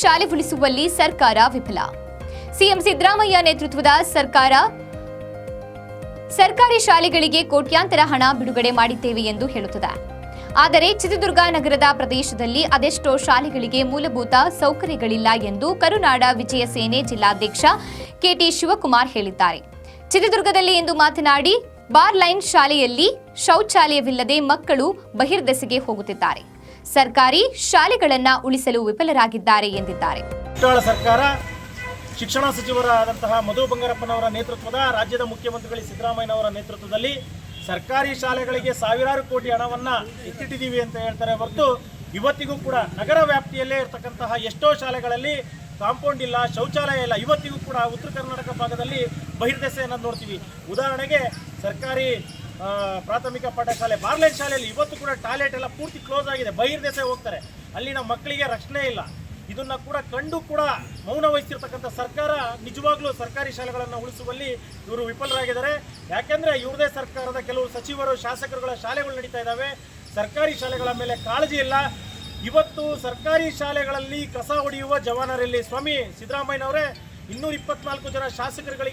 ಶಾಲೆ ಉಳಿಸುವಲ್ಲಿ ಸರ್ಕಾರ ವಿಫಲ. ಸಿಎಂ ಸಿದ್ದರಾಮಯ್ಯ ನೇತೃತ್ವದ ಸರ್ಕಾರ, ಸರ್ಕಾರಿ ಶಾಲೆಗಳಿಗೆ ಕೋಟ್ಯಾಂತರ ಹಣ ಬಿಡುಗಡೆ ಮಾಡಿದ್ದೇವೆ ಎಂದು ಹೇಳುತ್ತದೆ. ಆದರೆ ಚಿತ್ರದುರ್ಗ ನಗರದ ಪ್ರದೇಶದಲ್ಲಿ ಅದೆಷ್ಟೋ ಶಾಲೆಗಳಿಗೆ ಮೂಲಭೂತ ಸೌಕರ್ಯಗಳಿಲ್ಲ ಎಂದು ಕರುನಾಡ ವಿಜಯ ಸೇನೆ ಜಿಲ್ಲಾಧ್ಯಕ್ಷ ಕೆಟಿ ಶಿವಕುಮಾರ್ ಹೇಳಿದ್ದಾರೆ. ಚಿತ್ರದುರ್ಗದಲ್ಲಿ ಇಂದು ಮಾತನಾಡಿ, ಬಾರ್ ಲೈನ್ ಶಾಲೆಯಲ್ಲಿ ಶೌಚಾಲಯವಿಲ್ಲದೆ ಮಕ್ಕಳು ಬಹಿರ್ದೆಸೆಗೆ ಹೋಗುತ್ತಿದ್ದಾರೆ. ಸರ್ಕಾರಿ ಶಾಲೆಗಳನ್ನ ಉಳಿಸಲು ವಿಫಲರಾಗಿದ್ದಾರೆ ಎಂದಿದ್ದಾರೆ. ಸರ್ಕಾರ ಶಿಕ್ಷಣ ಸಚಿವರಾದಂತಹ ಮಧು ಬಂಗಾರಪ್ಪನವರ ನೇತೃತ್ವದ ರಾಜ್ಯದ ಮುಖ್ಯಮಂತ್ರಿಗಳು ಸಿದ್ದರಾಮಯ್ಯನವರ ನೇತೃತ್ವದಲ್ಲಿ ಸರ್ಕಾರಿ ಶಾಲೆಗಳಿಗೆ ಸಾವಿರಾರು ಕೋಟಿ ಹಣವನ್ನ ಎತ್ತಿಟ್ಟಿದ್ದೀವಿ ಅಂತ ಹೇಳ್ತಾರೆ ಹೊರತು ಇವತ್ತಿಗೂ ಕೂಡ ನಗರ ವ್ಯಾಪ್ತಿಯಲ್ಲೇ ಇರತಕ್ಕಂತಹ ಎಷ್ಟೋ ಶಾಲೆಗಳಲ್ಲಿ ಕಾಂಪೌಂಡ್ ಇಲ್ಲ, ಶೌಚಾಲಯ ಇಲ್ಲ. ಇವತ್ತಿಗೂ ಕೂಡ ಉತ್ತರ ಕರ್ನಾಟಕ ಭಾಗದಲ್ಲಿ ಬಹಿರ್ದೆಸೆಯನ್ನು ನೋಡ್ತೀವಿ. ಉದಾಹರಣೆಗೆ ಸರ್ಕಾರಿ ಪ್ರಾಥಮಿಕ ಪಾಠಶಾಲೆ ಬಾರ್ಲೈನ್ ಶಾಲೆಯಲ್ಲಿ ಇವತ್ತು ಕೂಡ ಟಾಯ್ಲೆಟ್ ಎಲ್ಲ ಪೂರ್ತಿ ಕ್ಲೋಸ್ ಆಗಿದೆ. ಬಹಿರ್ದೇಶ ಹೋಗ್ತಾರೆ. ಅಲ್ಲಿನ ಮಕ್ಕಳಿಗೆ ರಕ್ಷಣೆ ಇಲ್ಲ. ಇದನ್ನ ಕೂಡ ಕಂಡು ಕೂಡ ಮೌನ ವಹಿಸಿರ್ತಕ್ಕಂಥ ಸರ್ಕಾರ, ನಿಜವಾಗ್ಲೂ ಸರ್ಕಾರಿ ಶಾಲೆಗಳನ್ನು ಉಳಿಸುವಲ್ಲಿ ಇವರು ವಿಫಲರಾಗಿದ್ದಾರೆ. ಯಾಕೆಂದ್ರೆ ಇವ್ರದೇ ಸರ್ಕಾರದ ಕೆಲವು ಸಚಿವರು, ಶಾಸಕರುಗಳ ಶಾಲೆಗಳು ನಡೀತಾ ಇದ್ದಾವೆ. ಸರ್ಕಾರಿ ಶಾಲೆಗಳ ಮೇಲೆ ಕಾಳಜಿ ಇಲ್ಲ. ಇವತ್ತು ಸರ್ಕಾರಿ ಶಾಲೆಗಳಲ್ಲಿ ಕಸ ಹೊಡೆಯುವ ಜವಾನರಲ್ಲಿ ಸ್ವಾಮಿ ಸಿದ್ದರಾಮಯ್ಯನವರೇ ಇನ್ನೂರ ಇಪ್ಪತ್ನಾಲ್ಕು ಜನ ಶಾಸಕರುಗಳಿಗೆ